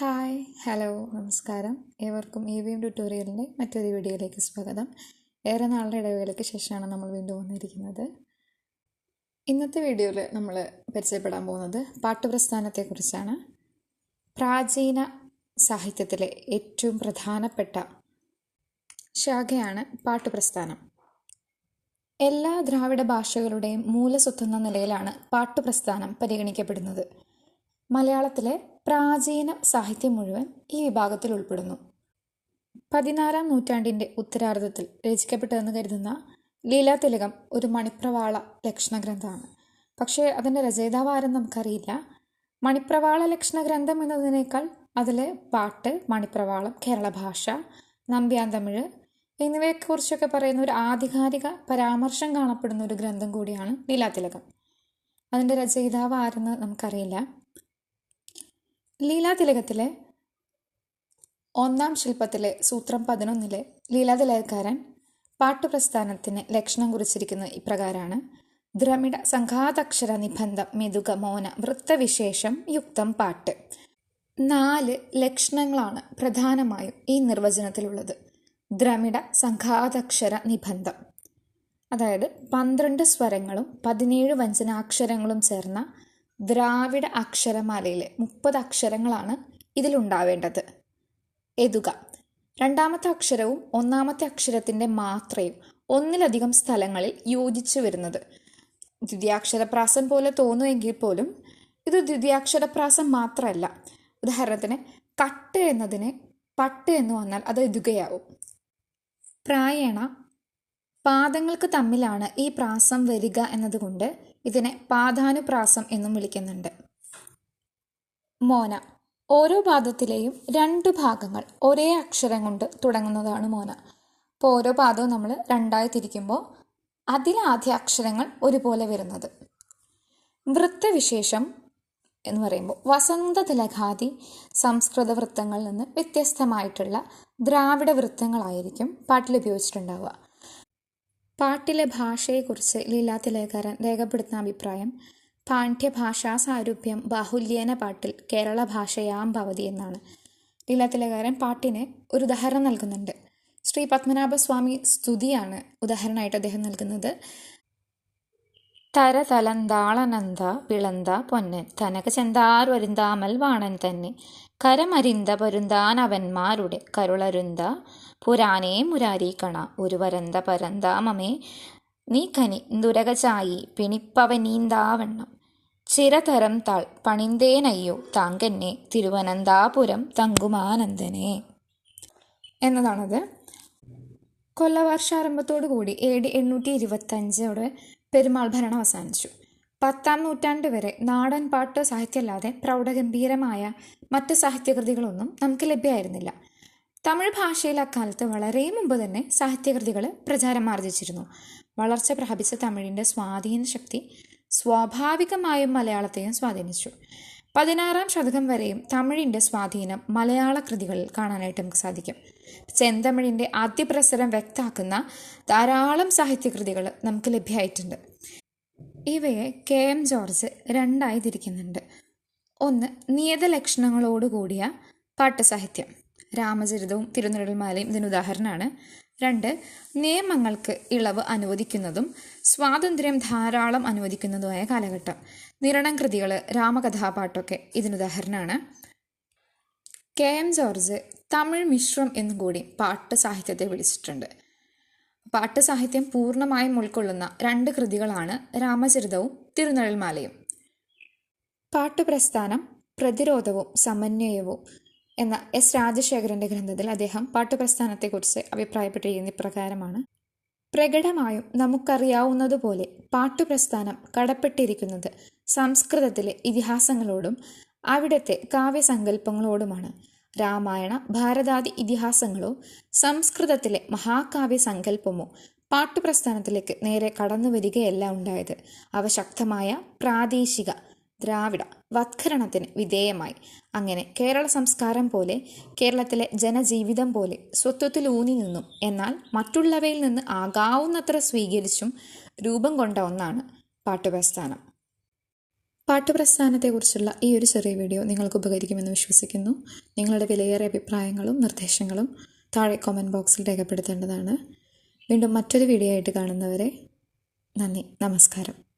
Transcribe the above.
Hi hello നമസ്കാരം. ഏവർക്കും E V M ട്യൂട്ടോറിയലിന്റെ മറ്റൊരു വീഡിയോയിലേക്ക് സ്വാഗതം. ഏറെ നാളുടെ ഇടവേളയ്ക്ക് ശേഷമാണ് നമ്മൾ വീണ്ടും വന്നിരിക്കുന്നത്. ഇന്നത്തെ വീഡിയോയിൽ നമ്മൾ പരിചയപ്പെടാൻ പോകുന്നത് പാട്ടുപ്രസ്ഥാനത്തെക്കുറിച്ചാണ് പ്രാചീന സാഹിത്യത്തിലെ ഏറ്റവും പ്രധാനപ്പെട്ട ശാഖയാണ് പാട്ടുപ്രസ്ഥാനം എല്ലാ ദ്രാവിഡ ഭാഷകളുടെയും മൂലസ്വത്തെന്ന നിലയിലാണ് പാട്ടുപ്രസ്ഥാനം പരിഗണിക്കപ്പെടുന്നത്. മലയാളത്തിലെ പ്രാചീന സാഹിത്യം മുഴുവൻ ഈ വിഭാഗത്തിൽ ഉൾപ്പെടുന്നു. പതിനാലാം നൂറ്റാണ്ടിന്റെ ഉത്തരാർദ്ധത്തിൽ രചിക്കപ്പെട്ടതെന്ന് കരുതുന്ന ലീലാതിലകം ഒരു മണിപ്രവാള ലക്ഷണ ഗ്രന്ഥമാണ് പക്ഷേ അതിന്റെ രചയിതാവ് ആരും നമുക്കറിയില്ല. മണിപ്രവാള ലക്ഷണ ഗ്രന്ഥം എന്നതിനേക്കാൾ അതിലെ പാട്ട് മണിപ്രവാളം കേരള ഭാഷ നമ്പ്യാന്തമിഴ് എന്നിവയെക്കുറിച്ചൊക്കെ പറയുന്ന ഒരു ആധികാരിക പരാമർശം കാണപ്പെടുന്ന ഒരു ഗ്രന്ഥം കൂടിയാണ് ലീലാതിലകം അതിന്റെ രചയിതാവ് ആരെന്ന് നമുക്കറിയില്ല. ലീലാതിലകത്തിലെ ഒന്നാം ശില്പത്തിലെ സൂത്രം പതിനൊന്നിലെ ലീലാതിലകക്കാരൻ പാട്ടുപ്രസ്ഥാനത്തിന് ലക്ഷണം കുറിച്ചിരിക്കുന്നത് ഇപ്രകാരമാണ് ദ്രമിഡ സംഘാതക്ഷര നിബന്ധം മെതുക മോന വൃത്തവിശേഷം യുക്തം പാട്ട്. നാല് ലക്ഷണങ്ങളാണ് പ്രധാനമായും ഈ നിർവചനത്തിലുള്ളത്. ദ്രമിഡ സംഘാതക്ഷര നിബന്ധം. അതായത് പന്ത്രണ്ട് സ്വരങ്ങളും പതിനേഴ് വ്യഞ്ജനാക്ഷരങ്ങളും ചേർന്ന ദ്രാവിഡ അക്ഷരമാലയിലെ മുപ്പത് അക്ഷരങ്ങളാണ് ഇതിലുണ്ടാവേണ്ടത്. എതുക രണ്ടാമത്തെ അക്ഷരവും ഒന്നാമത്തെ അക്ഷരത്തിന്റെ മാത്രയും ഒന്നിലധികം സ്ഥലങ്ങളിൽ യോജിച്ചു വരുന്നത്. ദ്വിതീയാക്ഷരപ്രാസം പോലെ തോന്നുമെങ്കിൽ പോലും ഇത് ദ്വിതീയാക്ഷരപ്രാസം മാത്രമല്ല. ഉദാഹരണത്തിന് കട്ട് എന്നതിന് പട്ട് എന്ന് വന്നാൽ അത് എതുകയാവും പ്രായണ പാദങ്ങൾക്ക് തമ്മിലാണ് ഈ പ്രാസം വരിക എന്നതുകൊണ്ട് ഇതിനെ പാദാനുപ്രാസം എന്നും വിളിക്കുന്നുണ്ട്. മോന. ഓരോ പാദത്തിലെയും രണ്ട് ഭാഗങ്ങൾ ഒരേ അക്ഷരം കൊണ്ട് തുടങ്ങുന്നതാണ് മോന. അപ്പോൾ ഓരോ പാദവും നമ്മൾ രണ്ടായി തിരിക്കുമ്പോൾ അതിലാദ്യ അക്ഷരങ്ങൾ ഒരുപോലെ വരുന്നത്. വൃത്തവിശേഷം എന്ന് പറയുമ്പോൾ വസന്ത തിലകാതി സംസ്കൃത വൃത്തങ്ങളിൽ നിന്ന് വ്യത്യസ്തമായിട്ടുള്ള ദ്രാവിഡ വൃത്തങ്ങളായിരിക്കും പാട്ടിൽ ഉപയോഗിച്ചിട്ടുണ്ടാവുക. പാട്ടിലെ ഭാഷയെക്കുറിച്ച് ലീലാതിലേഖരൻ രേഖപ്പെടുത്തുന്ന അഭിപ്രായം പാണ്ഡ്യഭാഷാ സാരൂപ്യം ബാഹുല്യേന പാട്ടിൽ കേരള ഭാഷയാം ഭവതി എന്നാണ്. ലീലാതിലകാരൻ പാട്ടിന് ഒരു ഉദാഹരണം നൽകുന്നുണ്ട്. ശ്രീ പത്മനാഭസ്വാമി സ്തുതിയാണ് ഉദാഹരണമായിട്ട് അദ്ദേഹം നൽകുന്നത്. തരതലന്താളനന്ത പിളന്ത പൊന്നൻ. തനക ചെന്താർവരുന്താമൽ വാണൻ തന്നെ. കരമരിന്ത പൊരുന്താനവന്മാരുടെ കരുളരുന്ത പുരാനേ മുരാരീക്കണ. ഒരു വരന്ത പരന്താമമേ നീ കനി ദുരകചായി പിണിപ്പവനീന്താവണ്ണം ചിരതരം താൾ പണിന്തേനയ്യോ താങ്കന്നെ തിരുവനന്താപുരം തങ്കുമാനന്ദനെ. എന്നതാണത്. കൊല്ലവർഷാരംഭത്തോടു കൂടി എ ഡി എണ്ണൂറ്റി ഇരുപത്തഞ്ചോടെ പെരുമാൾ ഭരണം അവസാനിച്ചു. പത്താം നൂറ്റാണ്ട് വരെ നാടൻ പാട്ട് സാഹിത്യമല്ലാതെ പ്രൗഢഗംഭീരമായ മറ്റ് സാഹിത്യകൃതികളൊന്നും നമുക്ക് ലഭ്യമായിരുന്നില്ല. തമിഴ് ഭാഷയിൽ അക്കാലത്ത് വളരെ മുമ്പ് തന്നെ സാഹിത്യകൃതികൾ പ്രചാരം ആർജിച്ചിരുന്നു. വളർച്ച പ്രാപിച്ച തമിഴിന്റെ സ്വാധീന ശക്തി സ്വാഭാവികമായും മലയാളത്തെയും സ്വാധീനിച്ചു. പതിനാറാം ശതകം വരെയും തമിഴിന്റെ സ്വാധീനം മലയാള കൃതികളിൽ കാണാനായിട്ട് നമുക്ക് സാധിക്കും. ചെന്തമിഴിന്റെ ആദ്യ പ്രസരം വ്യക്താക്കുന്ന ധാരാളം സാഹിത്യകൃതികൾ നമുക്ക് ലഭ്യമായിട്ടുണ്ട്. ഇവയെ കെ എം ജോർജ് രണ്ടായി തിരിക്കുന്നുണ്ട്. ഒന്ന് നിയതലക്ഷണങ്ങളോടുകൂടിയ പാട്ടുസാഹിത്യം. രാമചരിതവും തിരുനെടുൽമാലയും ഇതിന് ഉദാഹരണമാണ് രണ്ട് നിയമങ്ങൾക്ക് ഇളവ് അനുവദിക്കുന്നതും സ്വാതന്ത്ര്യം ധാരാളം അനുവദിക്കുന്നതുമായ കാലഘട്ടം. നിരണം കൃതികൾ രാമകഥാപാട്ടൊക്കെ ഇതിനുദാഹരണമാണ് കെ എം ജോർജ് തമിഴ് മിശ്രം എന്നും കൂടി പാട്ട് സാഹിത്യത്തെ വിളിച്ചിട്ടുണ്ട്. പാട്ട് സാഹിത്യം പൂർണമായും ഉൾക്കൊള്ളുന്ന രണ്ട് കൃതികളാണ് രാമചരിതവും തിരുനെഴൽമാലയും പാട്ടുപ്രസ്ഥാനം പ്രതിരോധവും സമന്വയവും എന്ന എസ് രാജശേഖരന്റെ ഗ്രന്ഥത്തിൽ അദ്ദേഹം പാട്ടുപ്രസ്ഥാനത്തെക്കുറിച്ച് അഭിപ്രായപ്പെട്ടിരിക്കുന്ന പ്രകാരമാണ് പ്രകടമായും നമുക്കറിയാവുന്നതുപോലെ പാട്ടുപ്രസ്ഥാനം കടപ്പെട്ടിരിക്കുന്നത് സംസ്കൃതത്തിലെ ഇതിഹാസങ്ങളോടും അവിടുത്തെ കാവ്യസങ്കല്പങ്ങളോടുമാണ്. രാമായണ ഭാരതാദി ഇതിഹാസങ്ങളോ സംസ്കൃതത്തിലെ മഹാകാവ്യ സങ്കല്പമോ പാട്ടുപ്രസ്ഥാനത്തിലേക്ക് നേരെ കടന്നു വരികയല്ല ഉണ്ടായത്. അവ ശക്തമായ പ്രാദേശിക ദ്രാവിഡ വത്കരണത്തിന് വിധേയമായി. അങ്ങനെ കേരള സംസ്കാരം പോലെ കേരളത്തിലെ ജനജീവിതം പോലെ സ്വത്വത്തിൽ ഊന്നി നിന്നും. എന്നാൽ മറ്റുള്ളവയിൽ നിന്ന് ആകാവുന്നത്ര സ്വീകരിച്ചും രൂപം കൊണ്ട ഒന്നാണ് പാട്ടുപ്രസ്ഥാനം. പാട്ടുപ്രസ്ഥാനത്തെക്കുറിച്ചുള്ള ഈ ഒരു ചെറിയ വീഡിയോ നിങ്ങൾക്ക് ഉപകരിക്കുമെന്ന് വിശ്വസിക്കുന്നു. നിങ്ങളുടെ വിലയേറിയ അഭിപ്രായങ്ങളും നിർദ്ദേശങ്ങളും താഴെ കോമന്റ് ബോക്സിൽ രേഖപ്പെടുത്തേണ്ടതാണ്. വീണ്ടും മറ്റൊരു വീഡിയോ ആയിട്ട് കാണുന്നവരെ നന്ദി നമസ്കാരം.